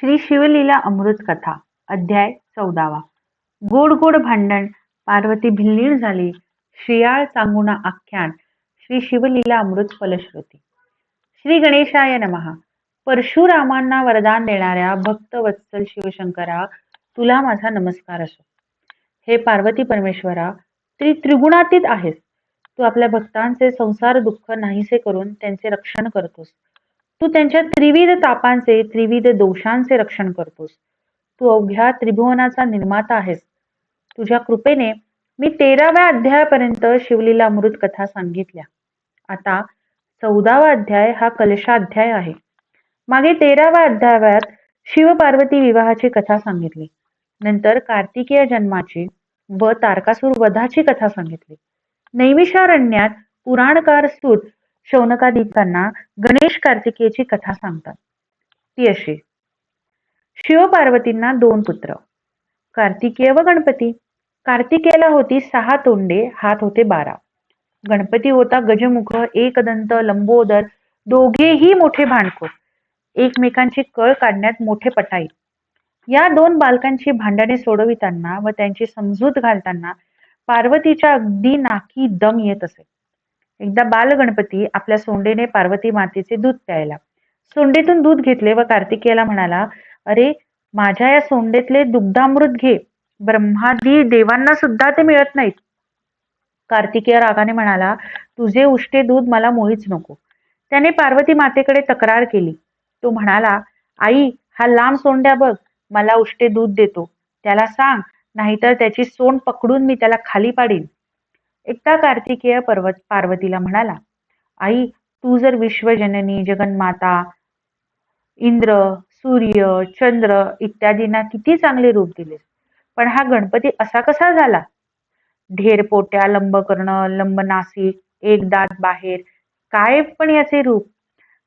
श्री शिवलीला अमृत कथा अध्याय चौदावा. गोड गोड भांडण पार्वती भिल्लीण झाली. श्रियाळ चांगुणा आख्यान श्री शिवलीला अमृत फलश्रुती. श्री गणेशाय नमहा परशुरामांना वरदान देणाऱ्या भक्तवत्सल शिवशंकरा तुला माझा नमस्कार असो. हे पार्वती परमेश्वरा त्री त्रिगुणातीत आहेस. तू आपल्या भक्तांचे संसार दुःख नाहीसे करून त्यांचे रक्षण करतोस. तू त्यांच्या त्रिविध तापांचे त्रिविध दोषांचे रक्षण करतोस. तू अवघ्या त्रिभुवनाचा निर्माता आहेस. तुझ्या कृपेने मी तेराव्या अध्यायापर्यंत शिवलीला अमृत कथा सांगितल्या. आता चौदावा अध्याय हा कलशाध्याय आहे. मागे तेराव्या अध्यायात शिवपार्वती विवाहाची कथा सांगितली. नंतर कार्तिकीय जन्माची व तारकासूर वधाची कथा सांगितली. नैमिषारण्यात पुराणकार सूत शौनकादिकांना गणेश कार्तिकेयची कथा सांगतात. ती अशी. शिवपार्वतींना दोन पुत्र. कार्तिकेय व गणपती. कार्तिकेयला होती सहा तोंडे हात होते बारा. गणपती होता गजमुख एकदंत लंबोदर दोघेही मोठे भांडखोर. एकमेकांची कळ काढण्यात मोठे पटाई. या दोन बालकांची भांडणे सोडविताना व त्यांची समजूत घालताना पार्वतीच्या अगदी नाकी दम येत असे. एकदा बालगणपती आपल्या सोंडेने पार्वती मातेचे दूध प्यायला. सोंडेतून दूध घेतले व कार्तिकेयला म्हणाला अरे माझ्या या सोंडेतले दुग्धामृत घे. ब्रह्मादी देवांना सुद्धा ते मिळत नाहीत. कार्तिकेय रागाने म्हणाला तुझे उष्टे दूध मला मुळीच नको. त्याने पार्वती मातेकडे तक्रार केली. तो म्हणाला आई हा लांब सोंड्या बघ मला उष्टे दूध देतो. त्याला सांग नाहीतर त्याची सोंड पकडून मी त्याला खाली पाडीन. एकदा कार्तिकेय पर्वत पार्वतीला म्हणाला आई तू जर विश्वजननी जगन्माता इंद्र सूर्य चंद्र इत्यादींना किती चांगले रूप दिलेस पण हा गणपती असा कसा झाला? ढेरपोट्या लंबकर्ण लंब नासिक एक दात बाहेर काय पण याचे रूप?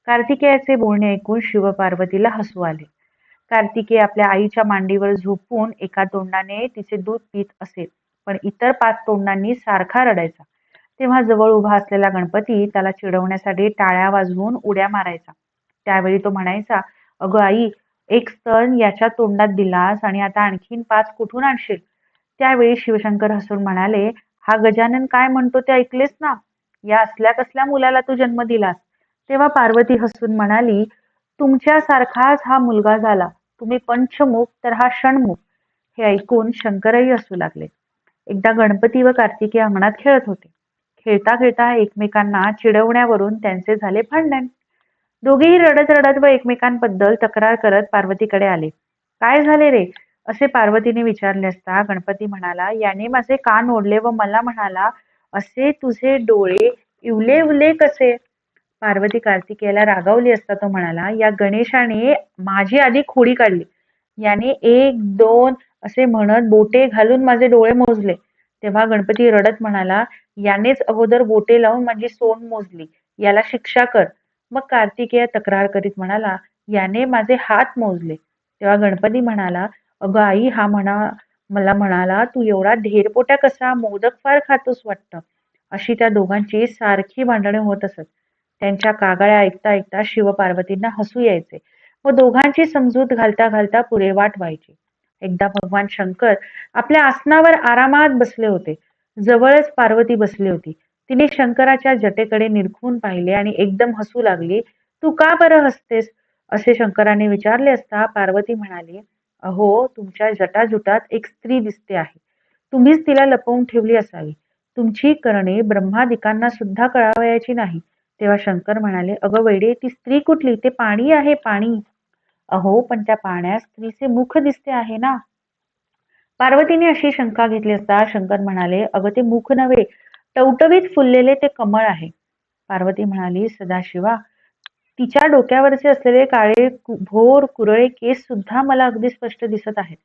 कार्तिकेयाचे बोलणे ऐकून शिवपार्वतीला हसू आले. कार्तिकेय आपल्या आईच्या मांडीवर झोपून एका तोंडाने तिचे दूध पित असे. पण इतर पाच तोंडांनी सारखा रडायचा. तेव्हा जवळ उभा असलेला गणपती त्याला चिडवण्यासाठी टाळ्या वाजवून उड्या मारायचा. त्यावेळी तो म्हणायचा अगं आई एक स्तन याच्या तोंडात दिलास आणि आता आणखीन पाच कुठून आणशील? त्यावेळी शिवशंकर हसून म्हणाले हा गजानन काय म्हणतो ते ऐकलेस ना? या असल्या कसल्या मुलाला तू जन्म दिलास? तेव्हा पार्वती हसून म्हणाली तुमच्यासारखाच हा मुलगा झाला. तुम्ही पंचमुख तर हा षणमुख. हे ऐकून शंकरही हसू लागले. एकदा गणपती व कार्तिकी अंगणात खेळत होते. खेळता खेळता एकमेकांना चिडवण्यावरून त्यांचे झाले भांडण. दोघेही रडत रडत व एकमेकांबद्दल तक्रार करत पार्वतीकडे आले. काय झाले रे? असे पार्वतीने विचारले असता गणपती म्हणाला याने माझे कान ओढले व मला म्हणाला असे तुझे डोळे इवले उले कसे? पार्वती कार्तिकेयाला रागावली असता तो म्हणाला या गणेशाने माझी आधी खोडी काढली. याने एक दोन असे म्हणत बोटे घालून माझे डोळे मोजले. तेव्हा गणपती रडत म्हणाला यानेच अगोदर बोटे लावून माझी सोंड मोजली. याला शिक्षा कर. मग कार्तिकेय तक्रार करीत म्हणाला याने माझे हात मोजले. तेव्हा गणपती म्हणाला अगं आई हा म्हणा मला म्हणाला तू एवढा ढेरपोट्या कसा मोदक फार खातोस वाटतं. अशी त्या दोघांची सारखी भांडणे होत असत. त्यांच्या कागाळ्या ऐकता ऐकता शिवपार्वतींना हसू यायचे. व दोघांची समजूत घालता घालता पुरे वाट व्हायची. एकदा भगवान शंकर आपल्या आसनावर आरामात बसले होते. जवळच पार्वती बसली होती. तिने शंकराच्या जटेकडे निरखून पाहिले आणि एकदम हसू लागली तू का बरं हसतेस? असे शंकराने विचारले असता पार्वती म्हणाली अहो तुमच्या जटाजुटात एक स्त्री दिसते आहे. तुम्हीच तिला लपवून ठेवली असावी. तुमची करणे ब्रह्मादिकांना सुद्धा कळावयाची नाही. तेव्हा शंकर म्हणाले अगं वैडे ती स्त्री कुठली? ते पाणी आहे पाणी. अहो पण त्या पाण्यात स्त्रीचे मुख दिसते आहे ना. पार्वतीने अशी शंका घेतली असता शंकर म्हणाले अगं ते मुख नव्हे टवटवीत फुललेले ते कमळ आहे. पार्वती म्हणाली सदाशिवा तिच्या डोक्यावरचे असलेले काळे भोर कुरळे केस सुद्धा मला अगदी स्पष्ट दिसत आहेत.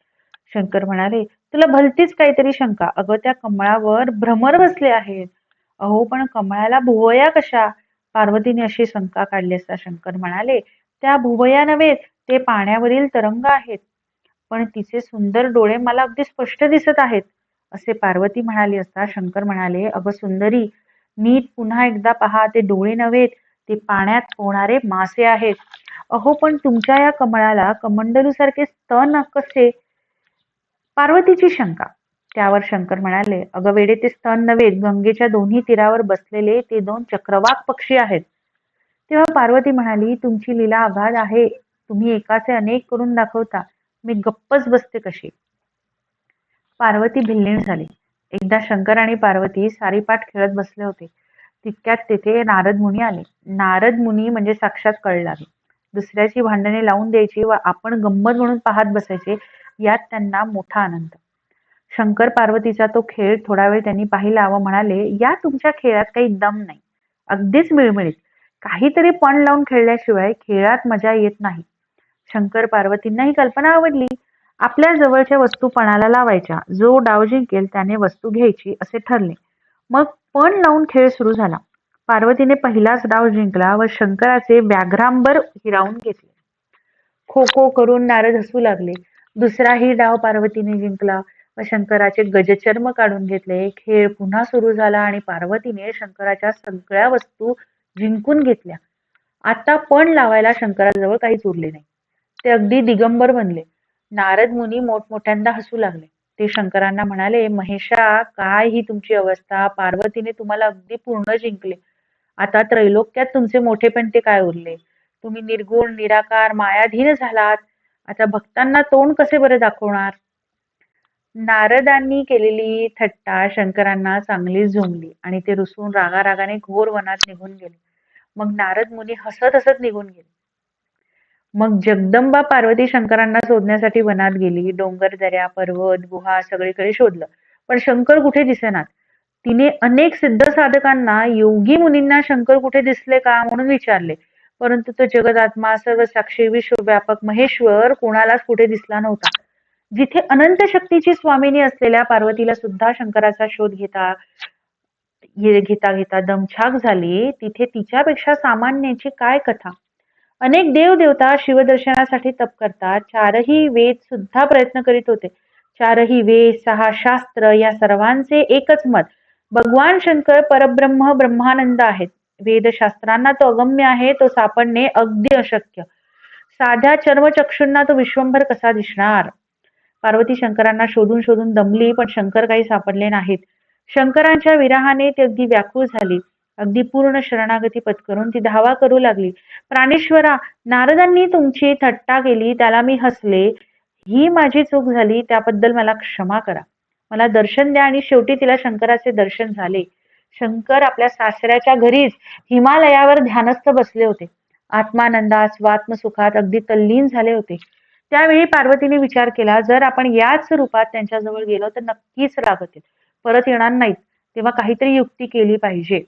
शंकर म्हणाले तुला भलतीच काहीतरी शंका. अगं त्या कमळावर भ्रमर बसले आहेत. अहो पण कमळाला भुवया कशा? पार्वतीने अशी शंका काढली असता शंकर म्हणाले त्या भुवया नव्हे ते पाण्यावरील तरंग आहेत. पण तिचे सुंदर डोळे मला अगदी स्पष्ट दिसत आहेत असे पार्वती म्हणाली असता शंकर म्हणाले अगं सुंदरी नीट पुन्हा एकदा पहा ते डोळे नव्हेत ते पाण्यात होणारे मासे आहेत. अहो पण तुमच्या या कमळाला कमंडलूसारखे स्तन कसे? पार्वतीची शंका. त्यावर शंकर म्हणाले अगं वेडे ते स्तन नव्हेत. गंगेच्या दोन्ही तीरावर बसलेले ते दोन चक्रवाक पक्षी आहेत. तेव्हा पार्वती म्हणाली तुमची लीला अगाध आहे. तुम्ही एकाचे अनेक करून दाखवता. मी गप्पच बसते कशी. पार्वती भिल्लीण झाली. एकदा शंकर आणि पार्वती सारीपाठ खेळत बसले होते. तितक्यात तेथे नारद मुनी आले. नारद मुनी म्हणजे साक्षात कळलावे दुसऱ्याची भांडणे लावून द्यायची व आपण गंमत म्हणून पाहत बसायचे यात त्यांना मोठा आनंद. शंकर पार्वतीचा तो खेळ थोडा वेळ त्यांनी पाहिला व म्हणाले या तुमच्या खेळात काही दम नाही. अगदीच मिळमिळीत. काहीतरी पण लावून खेळल्याशिवाय खेळात मजा येत नाही. शंकर पार्वतींना ही कल्पना आवडली. आपल्या जवळच्या वस्तू पणाला लावायच्या. जो डाव जिंकेल त्याने वस्तू घ्यायची असे ठरले. मग पण लावून खेळ सुरू झाला. पार्वतीने पहिलाच डाव जिंकला व शंकराचे व्याघ्रांबर हिरावून घेतले. खो खो करून नारद हसू लागले. दुसराही डाव पार्वतीने जिंकला व शंकराचे गजचर्म काढून घेतले. खेळ पुन्हा सुरू झाला आणि पार्वतीने शंकराच्या सगळ्या वस्तू जिंकून घेतल्या. आता पण लावायला शंकराजवळ काहीच उरले नाही. ते अगदी दिगंबर बनले. नारद मुनी मोठमोठ्यांदा हसू लागले. ते शंकरांना म्हणाले महेशा काय ही तुमची अवस्था? पार्वतीने तुम्हाला अगदी पूर्ण जिंकले. आता त्रैलोक्यात तुमचे मोठेपण ते काय उरले? तुम्ही निर्गुण निराकार मायाधीन झालात. आता भक्तांना तोंड कसे बरे दाखवणार? नारदांनी केलेली थट्टा शंकरांना चांगली झोंबली आणि ते रुसून रागारागाने घोर वनात निघून गेले. मग नारद मुनी हसत हसत निघून गेले. मग जगदंबा पार्वती शंकरांना शोधण्यासाठी वनात गेली. डोंगर दऱ्या पर्वत गुहा सगळीकडे शोधलं. पण शंकर कुठे दिसेनात तिने अनेक सिद्ध साधकांना योगी मुनींना शंकर कुठे दिसले का म्हणून विचारले. परंतु तो जगदात्मा सर्व साक्षी विश्वव्यापक महेश्वर कोणालाच कुठे दिसला नव्हता. जिथे अनंत शक्तीची स्वामिनी असलेल्या पार्वतीला सुद्धा शंकराचा शोध घेता घेता घेता दमछाक झाली तिथे तिच्यापेक्षा सामान्याची काय कथा? अनेक देव देवता शिवदर्शनासाठी तप करतात. चारही वेद सुद्धा प्रयत्न करीत होते. चारही वेद सहा शास्त्र या सर्वांचे एकच मत. भगवान शंकर परब्रह्म ब्रह्मानंद आहेत. वेदशास्त्रांना तो अगम्य आहे तो सापडणे अगदी अशक्य. साध्या चर्मचक्षूंना तो विश्वंभर कसा दिसणार? पार्वती शंकरांना शोधून शोधून दमली पण शंकर काही सापडले नाहीत. शंकरांच्या विराहाने ती अगदी व्याकुळ झाली. अगदी पूर्ण शरणागती पत्करून ती धावा करू लागली. प्राणेश्वरा नारदांनी तुमची थट्टा केली त्याला मी हसले. ही माझी चूक झाली त्याबद्दल मला क्षमा करा. मला दर्शन द्या आणि शेवटी तिला शंकराचे दर्शन झाले. शंकर आपल्या सासऱ्याच्या घरीच हिमालयावर ध्यानस्थ बसले होते. आत्मानंदात स्वात्मसुखात अगदी तल्लीन झाले होते. त्यावेळी पार्वतीने विचार केला जर आपण याच रूपात त्यांच्याजवळ गेलो तर नक्कीच रागतील परत येणार नाहीत. तेव्हा काहीतरी युक्ती केली पाहिजे.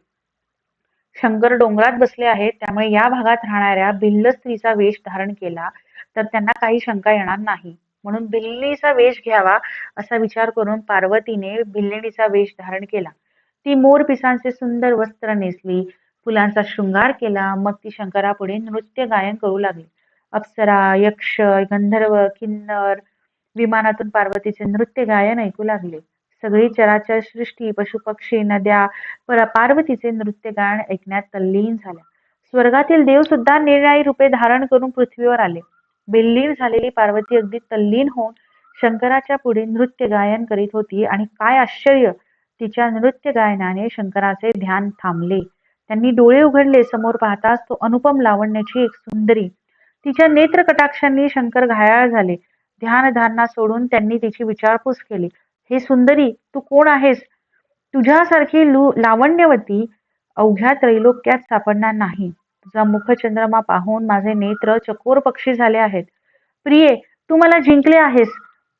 शंकर डोंगरात बसले आहेत त्यामुळे या भागात राहणाऱ्या भिल्ल स्त्रीचा वेश धारण केला तर त्यांना काही शंका येणार नाही. म्हणून भिल्लीचा वेश घ्यावा असा विचार करून पार्वतीने भिल्लिणीचा वेश धारण केला. ती मोर पिसांचे सुंदर वस्त्र नेसली फुलांचा शृंगार केला मग ती शंकरापुढे नृत्य गायन करू लागली. अप्सरा यक्ष गंधर्व किन्नर विमानातून पार्वतीचे नृत्य गायन ऐकू लागले. सगळी चराचर सृष्टी पशुपक्षी नद्या पर पार्वतीचे नृत्य गायन ऐकण्यात तल्लीन झाल्या. स्वर्गातील देव सुद्धा निर्णायी रूपे धारण करून पृथ्वीवर आले. बिल्लीन झालेली पार्वती अगदी तल्लीन होऊन शंकराच्या पुढे नृत्य गायन करीत होती आणि काय आश्चर्य! तिच्या नृत्य गायनाने शंकराचे ध्यान थांबले. त्यांनी डोळे उघडले समोर पाहताच तो अनुपम लावण्याची एक सुंदरी. तिच्या नेत्र कटाक्षांनी शंकर घायाळ झाले. ध्यानधारणा सोडून त्यांनी तिची विचारपूस केली. हे सुंदरी तू कोण आहेस? तुझ्यासारखी लू लावण्यवती अवघ्या त्रैलोक्यात सापडणार नाही. तुझा मुखचंद्रमा पाहून माझे नेत्र चकोर पक्षी झाले आहेत. प्रिये तू मला जिंकले आहेस.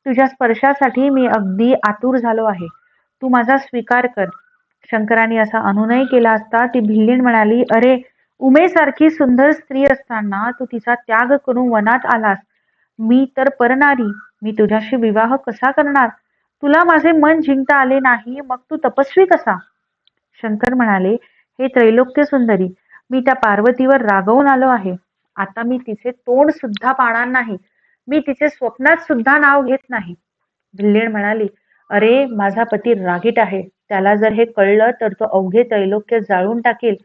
तुझ्या स्पर्शासाठी मी अगदी आतुर झालो आहे. तू माझा स्वीकार कर. शंकराने असा अनुनय केला असता ती भिल्लीण म्हणाली अरे उमेसारखी सुंदर स्त्री असताना तू तिचा त्याग करून वनात आलास. मी तर परणारी मी तुझ्याशी विवाह कसा करणार? तुला माझे मन जिंकता आले नाही मग तू तपस्वी कसा? शंकर म्हणाले हे त्रैलोक्य सुंदरी मी त्या पार्वतीवर रागवून आलो आहे. आता मी तिचे तोंड सुद्धा पाहणार नाही. मी तिचे स्वप्नात सुद्धा नाव घेत नाही. भिल्लेण म्हणाली अरे माझा पती रागीट आहे. त्याला जर हे कळलं तर तो अवघे त्रैलोक्य जाळून टाकेल.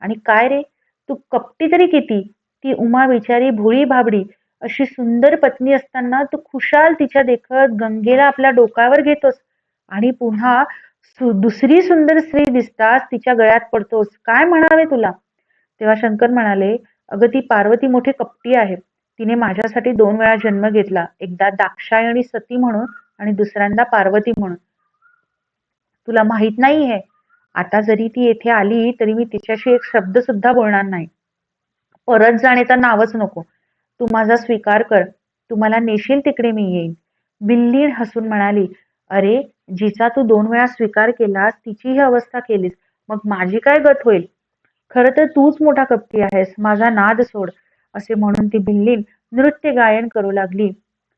आणि काय रे? तू कपटी तरी किती? ती उमा बिचारी भोळी भाबडी. अशी सुंदर पत्नी असताना तू खुशाल तिच्या देखत गंगेला आपल्या डोक्यावर घेतोस आणि पुन्हा दुसरी सुंदर स्त्री दिसताच तिच्या गळ्यात पडतोस. काय म्हणावे तुला? तेव्हा शंकर म्हणाले अगं ती पार्वती मोठी कपटी आहे. तिने माझ्यासाठी दोन वेळा जन्म घेतला. एकदा दाक्षायणी सती म्हणून आणि दुसऱ्यांदा पार्वती म्हणून. तुला माहीत नाही आहे आता जरी ती येथे आली तरी मी तिच्याशी एक शब्द सुद्धा बोलणार नाही. परत जाण्याचा नावच नको. तू माझा स्वीकार कर. तू मला नेशील तिकडे मी येईन. बिल्ली हसून म्हणाली अरे जिचा तू दोन वेळा स्वीकार केलास तिची ही अवस्था केलीस. मग माझी काय गत होईल? खरं तर तूच मोठा कपटी आहेस. माझा नाद सोड. असे म्हणून ती बिल्लीन नृत्य गायन करू लागली.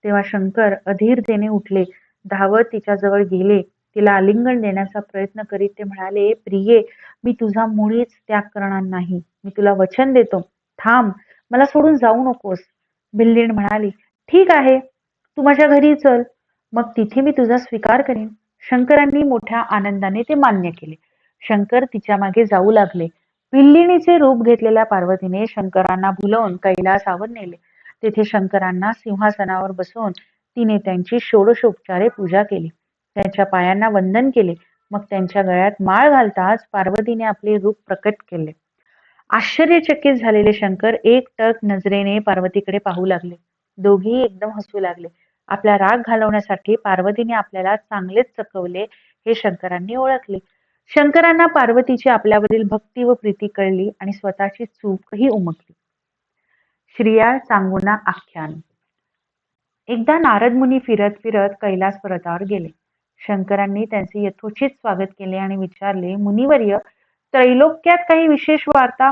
तेव्हा शंकर अधीरतेने उठले. धावत तिच्याजवळ गेले. तिला आलिंगन देण्याचा प्रयत्न करीत ते म्हणाले प्रिये मी तुझा मुळीच त्याग करणार नाही. मी तुला वचन देतो. थांब. मला सोडून जाऊ नकोस बिल्लीण म्हणाली. ठीक आहे तू माझ्या घरी चल. मग तिथे मी तुझा स्वीकार करेन. शंकरांनी मोठ्या आनंदाने ते मान्य केले. शंकर तिच्यामागे जाऊ लागले. बिल्लिणीचे रूप घेतलेल्या पार्वतीने शंकरांना भुलवून कैलासावर नेले. तेथे शंकरांना सिंहासनावर बसवून तिने त्यांची षोडशोपचारे पूजा केली. त्यांच्या पायांना वंदन केले. मग त्यांच्या गळ्यात माळ घालताच पार्वतीने आपले रूप प्रकट केले. आश्चर्यचकित झालेले शंकर एकटक नजरेने पार्वतीकडे पाहू लागले. दोघेही एकदम हसू लागले. आपला राग घालवण्यासाठी पार्वतीने आपल्याला चांगलेच चकवले हे शंकरांनी ओळखले. शंकरांना पार्वतीची आपल्यावरील भक्ती व प्रीती कळली आणि स्वतःची चूकही उमकली श्रिया चांगुना आख्यान. एकदा नारद मुनी फिरत फिरत कैलास पर्वतावर गेले. शंकरांनी त्यांचे यथोचित स्वागत केले आणि विचारले मुनिवर्य त्रैलोक्यात काही विशेष वार्ता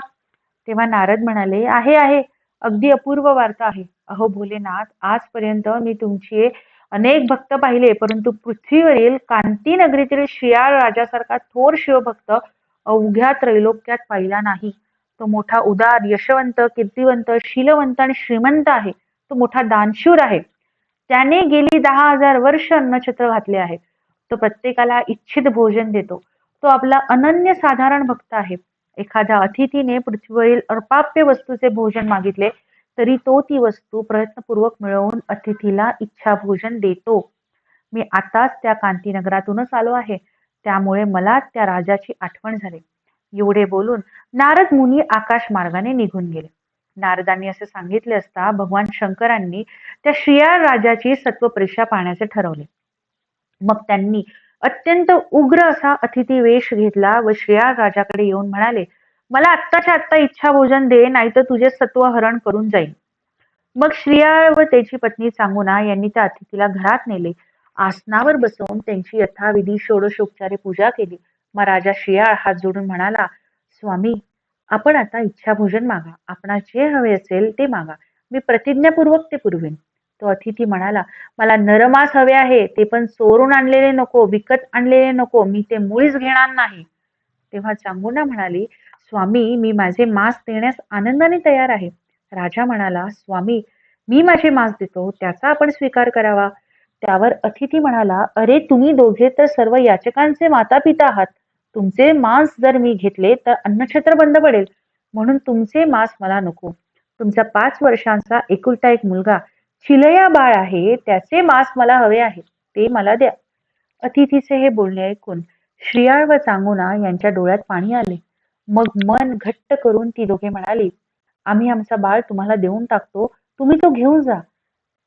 तेव्हा नारद म्हणाले आहे आहे. अगदी अपूर्व वार्ता आहे. अहो भोलेनाथ आजपर्यंत मी तुमचे अनेक भक्त पाहिले परंतु पृथ्वीवरील कांती नगरीतील शियाळ राजासारखा थोर शिवभक्त अवघ्या त्रैलोक्यात पाहिला नाही. तो मोठा उदार यशवंत कीर्तिवंत शीलवंत आणि श्रीमंत आहे. तो मोठा दानशूर आहे. त्याने गेली दहा हजार वर्ष अन्नछत्र घातले आहे. तो प्रत्येकाला इच्छित भोजन देतो. तो आपला अनन्य साधारण भक्त आहे. एखाद्या अतिथीने पृथ्वीवरील अर्पाप्य वस्तूचे भोजन मागितले तरी तो ती वस्तू प्रयत्नपूर्वक मिळवून अतिथीला इच्छा भोजन देतो. मी आताच त्या कांतीनगरातूनच आलो आहे. त्यामुळे मला त्या राजाची आठवण झाली. एवढे बोलून नारद मुनी आकाश मार्गाने निघून गेले. नारदांनी असे सांगितले असता भगवान शंकरांनी त्या श्रियाळ राजाची सत्वपरीक्षा पाहण्याचे ठरवले. मग त्यांनी अत्यंत उग्र असा अतिथी वेश घेतला व श्रेयाळ राजाकडे येऊन म्हणाले मला आत्ताच्या आत्ता इच्छा भोजन दे नाहीतर तुझे सत्व हरण करून जाईल मग श्रियाळ व त्याची पत्नी सांगुना यांनी त्या अतिथीला घरात नेले. आसनावर बसवून त्यांची यथाविधी षोडशोपचारे पूजा केली. मग राजा श्रियाळ हात जोडून म्हणाला स्वामी आपण आता इच्छा भोजन मागा. आपणा जे हवे असेल ते मागा. मी प्रतिज्ञापूर्वक ते पुरवेन. तो अतिथी म्हणाला मला नरमास हवे आहे ते पण चोरून आणलेले नको विकत आणलेले नको मी ते मुळीच घेणार नाही. तेव्हा चांगुना म्हणाली स्वामी मी माझे मांस देण्यास आनंदाने तयार आहे. राजा म्हणाला स्वामी मी माझे मांस देतो त्याचा आपण स्वीकार करावा. त्यावर अतिथी म्हणाला अरे तुम्ही दोघे तर सर्व याचकांचे माता पिता आहात. तुमचे मांस जर मी घेतले तर अन्नक्षेत्र बंद पडेल. म्हणून तुमचे मांस मला नको. तुमचा पाच वर्षांचा एकुलता एक मुलगा शिलया बाळ आहे त्याचे मांस मला हवे आहे ते मला द्या. अतिथीचे हे बोलणे ऐकून श्रियाळ व चांगुना यांच्या डोळ्यात पाणी आले. मग मन घट्ट करून ती दोघे म्हणाली आम्ही आमचा बाळ तुम्हाला देऊन टाकतो तुम्ही तो घेऊन जा.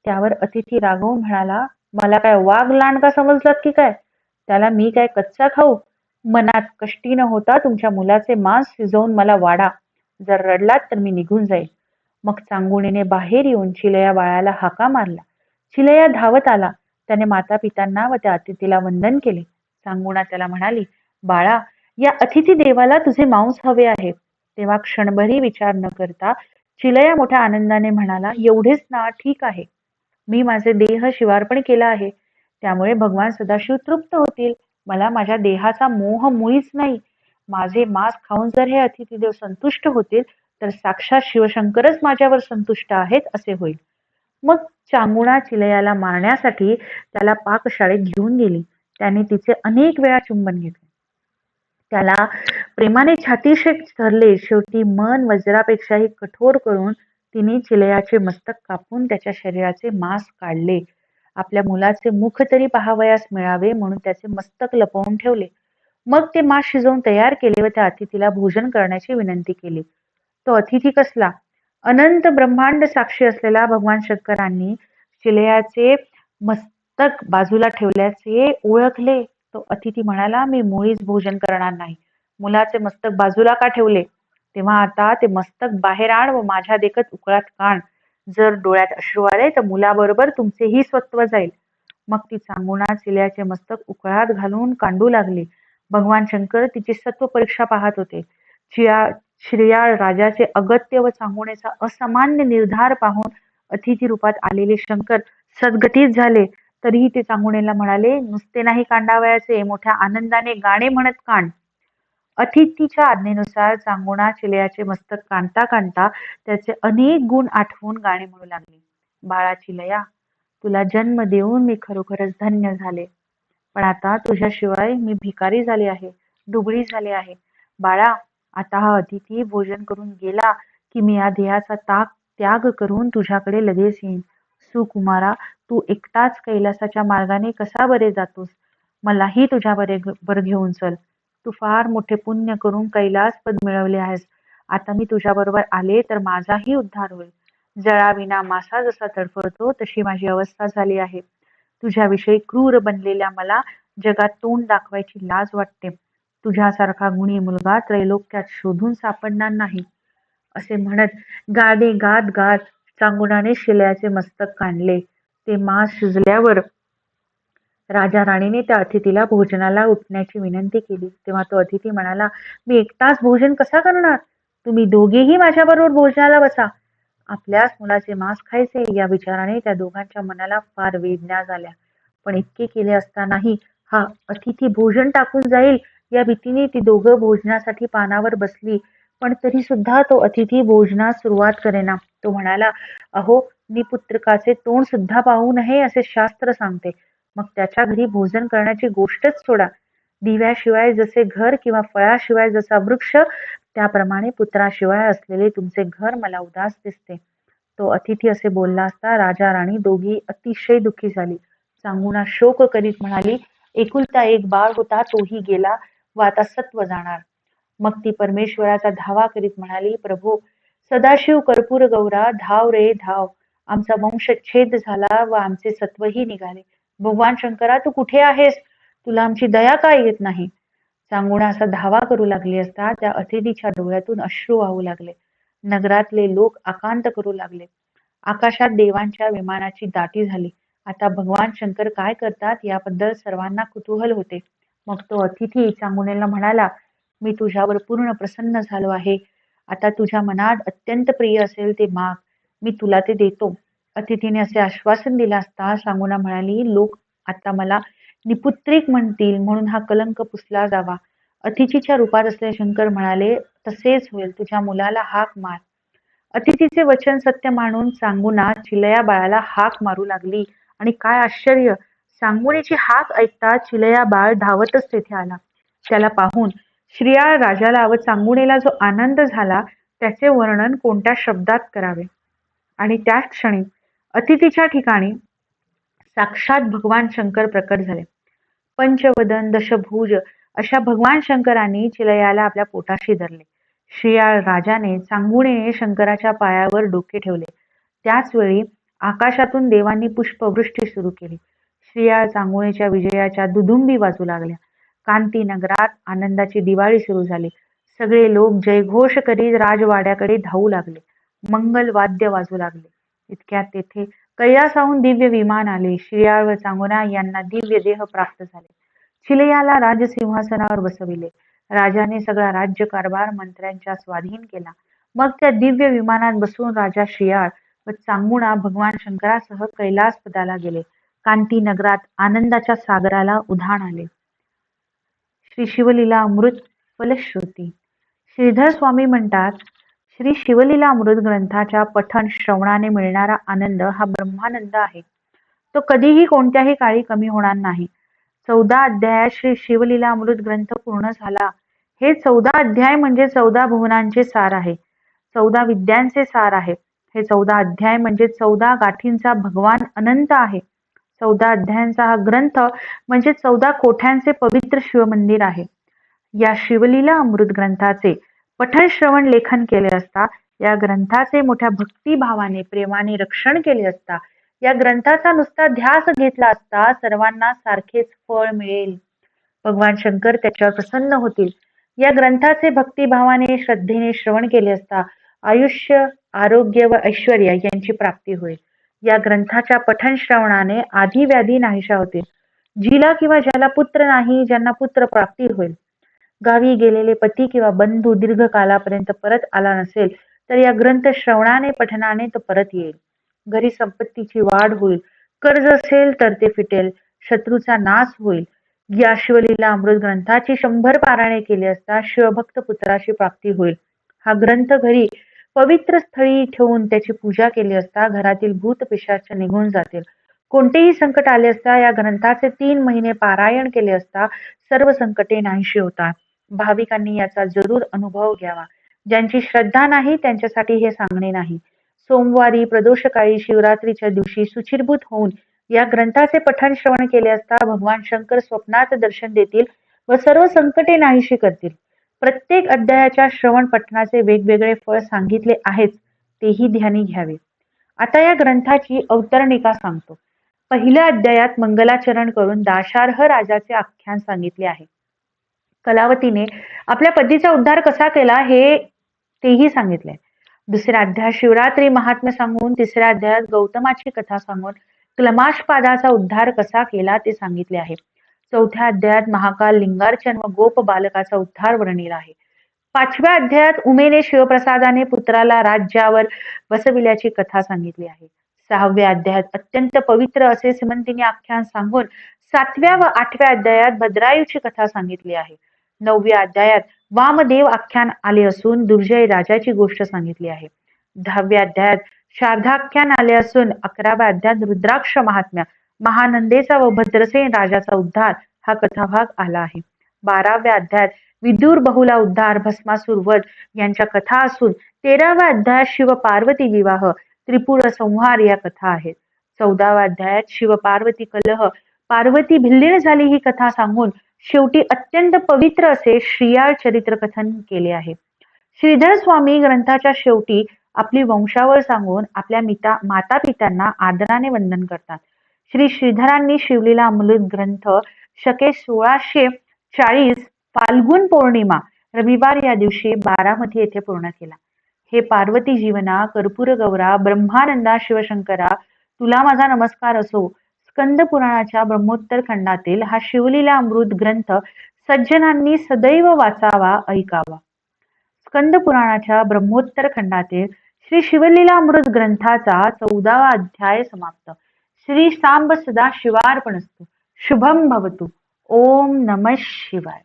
त्यावर अतिथी रागवून म्हणाला मला काय वाघ लांड का समजलात की काय? त्याला मी काय कच्चा खाऊ? मनात कष्टी न होता तुमच्या मुलाचे मांस शिजवून मला वाडा जर रडलात तर मी निघून जाईल मग चांगुणीने बाहेर येऊन चिलया बाळाला हाका मारला. चिलया धावत आला. त्याने माता पितांना व त्या अतिथीला वंदन केले. चांगुणा त्याला म्हणाली बाळा या अतिथी देवाला तुझे मांस हवे आहे तेव्हा क्षणभरी विचार न करता चिलया मोठ्या आनंदाने म्हणाला एवढेच ना ठीक आहे. मी माझे देह शिवार्पण केला आहे. त्यामुळे भगवान सदाशिव तृप्त होतील. मला माझ्या देहाचा मोह मुळीच नाही. माझे मांस खाऊन जर हे अतिथी देव संतुष्ट होतील तर साक्षात शिवशंकरच माझ्यावर संतुष्ट आहेत असे होईल. मग चांगुणा चिलयाला मारण्यासाठी त्याला पाकशाळेत घेऊन गेली. त्याने तिचे अनेक वेळा चुंबन घेतले. त्याला प्रेमाने छातीशे धरले. शेवटी मन वज्रापेक्षाही कठोर करून तिने चिलयाचे मस्तक कापून त्याच्या शरीराचे मांस काढले. आपल्या मुलाचे मुख तरी पाहावयास मिळावे म्हणून त्याचे मस्तक लपवून ठेवले. मग ते मांस शिजवून तयार केले व त्या अतिथीला भोजन करण्याची विनंती केली. तो अतिथी कसला? अनंत ब्रह्मांड साक्षी असलेला भगवान शंकरांनी शिलयाचे मस्तक बाजूला ठेवल्याचे ओळखले. तो अतिथी म्हणाला मी मुळीच भोजन करणार नाही. मुलाचे मस्तक बाजूला का ठेवले? तेव्हा आता ते मस्तक बाहेर आण व माझ्या देखत उकळात काढ. जर डोळ्यात अश्रू आले तर मुलाबरोबर तुमचेही स्वत्व जाईल. मग ती सांगुणा चिल्याचे मस्तक उकळात घालून कांडू लागली. भगवान शंकर तिची सत्व परीक्षा पाहत होते. चिया श्रेयाळ राजाचे अगत्य व सांगण्याचा असामान्य निर्धार पाहून अतिथी रूपात आलेले शंकर सदगतीत झाले. तरीही ते सांगुणेला म्हणाले नुसते नाही कांडावयाचे मोठ्या आनंदाने गाणे म्हणत कांड अतिथीच्या आज्ञेनुसार चांगुणा चिलयाचे मस्तक कांता कांता त्याचे अनेक गुण आठवून गाणे म्हणू लागले. बाळाची लया तुला जन्म देऊन मी खरोखरच धन्य झाले. पण आता तुझ्याशिवाय मी भिकारी झाले आहे दुबळी झाले आहे. बाळा आता हा अतिथी भोजन करून गेला की मी या देहाचा ताक त्याग करून तुझ्याकडे लगेच येईन. सुकुमारा तू एकटाच कैलासाच्या मार्गाने कसा बरे जातोस? मलाही तुझ्या बरे बर घेऊन चल. तू फार मोठे पुण्य करून कैलास पद मिळवले आहेस. आता मी तुझ्याबरोबर आले तर माझाही उद्धार होईल. जळाविना मासा जसा तडफडतो तशी माझी अवस्था झाली आहे. तुझ्याविषयी क्रूर बनलेल्या मला जगात तोंड दाखवायची लाज वाटते. तुझ्यासारखा गुणी मुलगा त्रैलोक्यात शोधून सापडणार नाही. असे म्हणत गाणे गात गात चांगुणाने शिल्याचे मस्तक काढले. ते मांस शिजल्यावर राजा राणीने त्या अतिथीला भोजनाला उठण्याची विनंती केली. तेव्हा तो अतिथी म्हणाला मी एकटाच भोजन कसा करणार? तुम्ही दोघेही माझ्याबरोबर भोजनाला बसा. आपल्याच मुलाचे मांस खायचे या विचाराने त्या दोघांच्या मनाला फार वेदना झाल्या. पण इतके केले असतानाही हा अतिथी भोजन टाकून जाईल या भीतीने ती दोघं भोजनासाठी पानावर बसली. पण तरी सुद्धा तो अतिथी भोजनास सुरुवात करेना. तो म्हणाला अहो मी पुत्रकाचे तोंड सुद्धा पाहू नये असे शास्त्र सांगते. मग त्याच्या घरी भोजन करण्याची गोष्टच सोडा. दिव्याशिवाय जसे घर किंवा फळाशिवाय जसा वृक्ष त्याप्रमाणे पुत्राशिवाय असलेले तुमचे घर मला उदास दिसते. तो अतिथी असे बोलला असता राजा राणी दोघी अतिशय दुःखी झाली. सांगुणा शोक करीत म्हणाली एकुलता एक बाळ होता तोही गेला. व आता सत्व जाणार. मग ती परमेश्वराचा धावा करीत म्हणाली प्रभू सदाशिव कर्पूर गौरा धाव रे धाव. आमचा वंशच्छेद झाला व आमचे सत्वही निघाले. भगवान शंकरा तू कुठे आहेस? तुला आमची दया काय येत नाही? चांगुणा असा धावा करू लागली असता त्या अतिथीच्या डोळ्यातून अश्रू वाहू लागले. नगरातले लोक आकांत करू लागले. आकाशात देवांच्या विमानाची दाटी झाली. आता भगवान शंकर काय करतात याबद्दल सर्वांना कुतूहल होते. मग तो अतिथी चांगुणेला म्हणाला मी तुझ्यावर पूर्ण प्रसन्न झालो आहे. आता तुझ्या मनात अत्यंत प्रिय असेल ते माग. मी तुला ते देतो. अतिथीने असे आश्वासन दिले असता सांगुना म्हणाली लोक आता मला निपुत्रिक म्हणतील म्हणून हा कलंक पुसला जावा. अतिथीच्या रूपात असले शंकर म्हणाले तसेच होईल तुझ्या मुलाला हाक मार. अतिथीचे वचन सत्य मानून सांगुना चिलया बाळाला हाक मारू लागली. आणि काय आश्चर्य! सांगुणीची हाक ऐकता चिलया बाळ धावतच तेथे आला. त्याला पाहून श्रियाळ राजाला व चांगुणेला जो आनंद झाला त्याचे वर्णन कोणत्या शब्दात करावे? आणि त्याच क्षणी अतिथीच्या ठिकाणी साक्षात भगवान शंकर प्रकट झाले. पंचवदन दशभुज अशा भगवान शंकरांनी चिलयाला आपल्या पोटाशी धरले. श्रियाळ राजाने चांगुणे शंकराच्या पायावर डोके ठेवले. त्याच वेळी आकाशातून देवांनी पुष्पवृष्टी सुरू केली. स्त्रिया चांगुणेच्या विजयाच्या दुदुंबी वाजू लागल्या. कांती नगरात आनंदाची दिवाळी सुरू झाली. सगळे लोक जयघोष करीत राजवाड्याकडे धावू लागले. मंगल वाद्य वाजू लागले. इतक्यात तेथे कैलासाहून दिव्य विमान आले. श्रियाळ व चांगुना यांना दिव्य देह प्राप्त झाले. चिलयाला राजसिंहासनावर बसविले. राजाने सगळा राज्यकारभार मंत्र्यांच्या स्वाधीन केला. मग त्या दिव्य विमानात बसून राजा श्रियाळ व चांगुणा भगवान शंकरासह कैलास पदाला गेले. कांती नगरात आनंदाच्या सागराला उधाण आले. श्री शिवलीला अमृत फलश्रुती. श्रीधर स्वामी म्हणतात श्री शिवलीला अमृत ग्रंथाच्या पठण श्रवणाने मिळणारा आनंद हा ब्रह्मानंद आहे. तो कधीही कोणत्याही काळी कमी होणार नाही. चौदा अध्यायात श्री शिवलीला अमृत ग्रंथ पूर्ण झाला. हे चौदा अध्याय म्हणजे चौदा भुवनांचे सार आहे. चौदा विद्यांचे सार आहे. हे चौदा अध्याय म्हणजे चौदा गाठींचा भगवान अनंत आहे. चौदा अध्यायांचा हा ग्रंथ म्हणजे चौदा कोठ्यांचे पवित्र शिवमंदिर आहे. या शिवलीला अमृत ग्रंथाचे पठण श्रवण लेखन केले असता या ग्रंथाचे मोठ्या भक्तिभावाने प्रेमाने रक्षण केले असता या ग्रंथाचा नुसता ध्यास घेतला असता सर्वांना सारखेच फळ मिळेल. भगवान शंकर त्याच्यावर प्रसन्न होतील. या ग्रंथाचे भक्तिभावाने श्रद्धेने श्रवण केले असता आयुष्य आरोग्य व ऐश्वर यांची प्राप्ती होईल. या ग्रंथाच्या पठण श्रवणाने आधी व्याधी नाहीशा होतील. जिला किंवा ज्याला पुत्र नाही ज्यांना पुत्र प्राप्ती होईल. गावी गेलेले पती किंवा बंधू दीर्घकालापर्यंत परत आला नसेल तर या ग्रंथ श्रवणाने पठनाने तो परत येईल. घरी संपत्तीची वाढ होईल. कर्ज असेल तर ते फिटेल. शत्रूचा नाश होईल. या शिवलीला अमृत ग्रंथाची शंभर पारायणे केली असता शिवभक्त पुत्राची प्राप्ती होईल. हा ग्रंथ घरी पवित्र स्थळी ठेवून त्याची पूजा केली असता घरातील भूत पिशाच निघून जातील. कोणतेही संकट आले असता या ग्रंथाचे तीन महिने पारायण केले असता सर्व संकटे नाहीशी होतात. भाविकांनी याचा जरूर अनुभव घ्यावा. ज्यांची श्रद्धा नाही त्यांच्यासाठी हे सांगणे नाही. सोमवारी प्रदोषकाळी शिवरात्रीच्या दिवशी सुचिरभूत होऊन या ग्रंथाचे पठण श्रवण केले असता भगवान शंकर स्वप्नात दर्शन देतील व सर्व संकटे नाहीशी करतील. प्रत्येक अध्यायाच्या श्रवण पठणाचे वेगवेगळे फळ सांगितले आहेच तेही ध्यानी घ्यावे. आता या ग्रंथाची अवतरणिका सांगतो. पहिल्या अध्यायात मंगलाचरण करून दाशार्ह राजाचे आख्यान सांगितले आहे. कलावतीने आपल्या पतीचा उद्धार कसा केला हे तेही सांगितले. दुसऱ्या अध्यायात शिवरात्री महात्म्य सांगून तिसऱ्या अध्यायात गौतमाची कथा सांगून क्लमाशपादाचा उद्धार कसा केला ते सांगितले आहे. चौथ्या अध्यायात महाकाल लिंगार्चन व गोप बालकाचा उद्धार वर्णिला आहे. पाचव्या अध्यायात उमेने शिवप्रसादाने पुत्राला राज्यावर बसविल्याची कथा सांगितली आहे. सहाव्या अध्यायात अत्यंत पवित्र असे सिमंतिनी आख्यान सांगून सातव्या व आठव्या अध्यायात भद्रायूची कथा सांगितली आहे. नवव्या अध्यायात वामदेव आख्यान आले असून दुर्जय राजाची गोष्ट सांगितली आहे. दहाव्या अध्यायात शारदाख्यान आले असून अकराव्या अध्यायात रुद्राक्ष महात्म्या महानंदेचा व भद्रसेन राजाचा उद्धार हा कथाभाग आला आहे. बाराव्या अध्यायात विदूर बहुला उद्धार भस्मासूर वध यांच्या कथा असून तेराव्या अध्यायात शिव पार्वती विवाह त्रिपुर संहार या कथा आहेत. चौदाव्या अध्यायात शिव पार्वती कलह पार्वती भिल्लीण झाली ही कथा सांगून शेवटी अत्यंत पवित्र असे श्रीयाळ चरित्र कथन केले आहे. श्रीधर स्वामी ग्रंथाच्या शेवटी आपली वंशावळ सांगून आपल्या मिता माता पित्यांना आदराने वंदन करतात. श्री श्रीधरांनी शिवलीला अमृत ग्रंथ शके सोळाशे चाळीस फाल्गुन पौर्णिमा रविवार या दिवशी बारामती येथे पूर्ण केला. हे पार्वती जीवना कर्पूर गौरा ब्रह्मानंदा शिवशंकरा तुला माझा नमस्कार असो स्कंद पुराणाच्या ब्रह्मोत्तर खंडातील हा शिवलीला अमृत ग्रंथ सज्जनांनी सदैव वाचावा ऐकावा. स्कंद पुराणाच्या ब्रह्मोत्तर खंडातील श्री शिवलीला अमृत ग्रंथाचा चौदावा अध्याय समाप्त. श्री सांब सदा शिवार्पणस्तु. शुभम भवतु. ओम नम शिवाय.